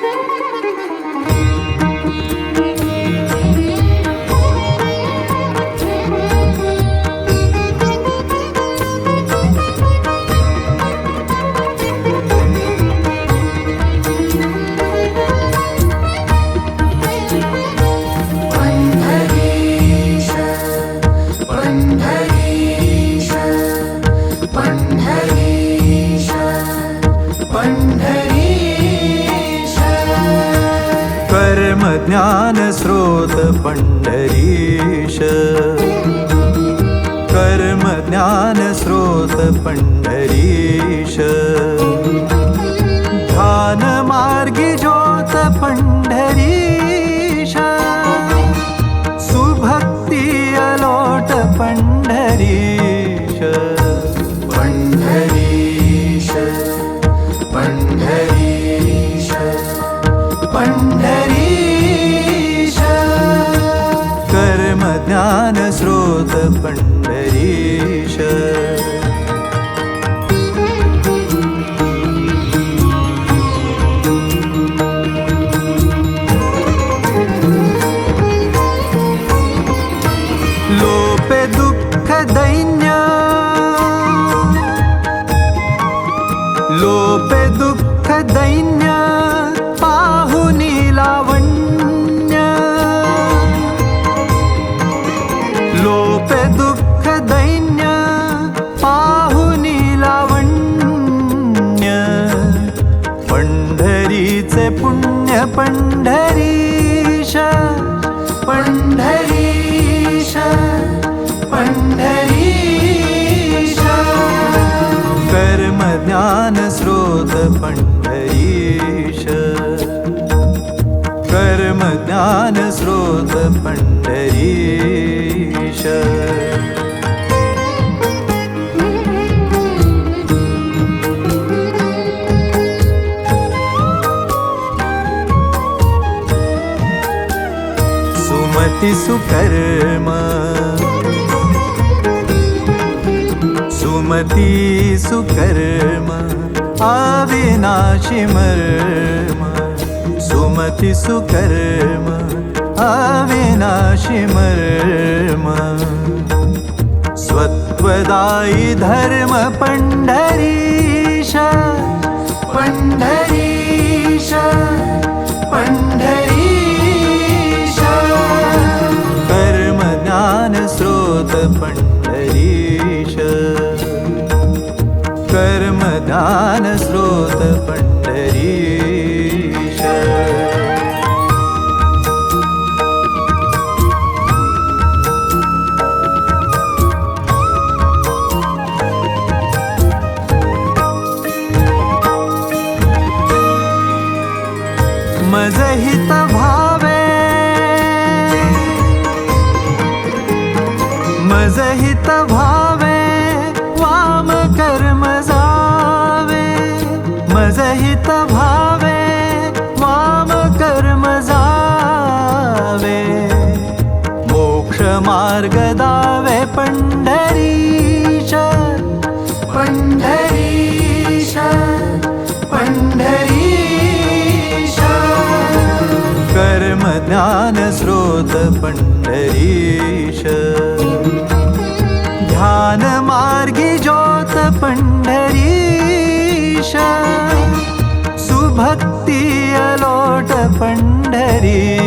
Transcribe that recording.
No, no. कर्म ज्ञान स्रोत पंढरीश कर्म ज्ञान स्रोत पंढरीश ध्यान मार्गी ज्योत पंढरीश सुभक्ती अलोट पंढरीश पण्ढरीश पण्ढरीश पण्ढरीश பண்ண पुण्य पंढरीश। पण्ढरीश पण्ढरीश कर्म ज्ञान स्रोत पंढरीश कर्म सुमति सुकर्म मर्म सुमति सुकर्म अविनाशि मर्म स्वत्वदायि धर्म पण्ढरीश ज्ञानस्रोत पंढरीश. मजहित भावे मजहित भाव. मार्ग दावे पंढरीश पण्ढरीश पण्ढरीश कर्म ज्ञान स्रोत मार्गी ज्योत पंढरीश सुभक्ती अलोट पंढरीश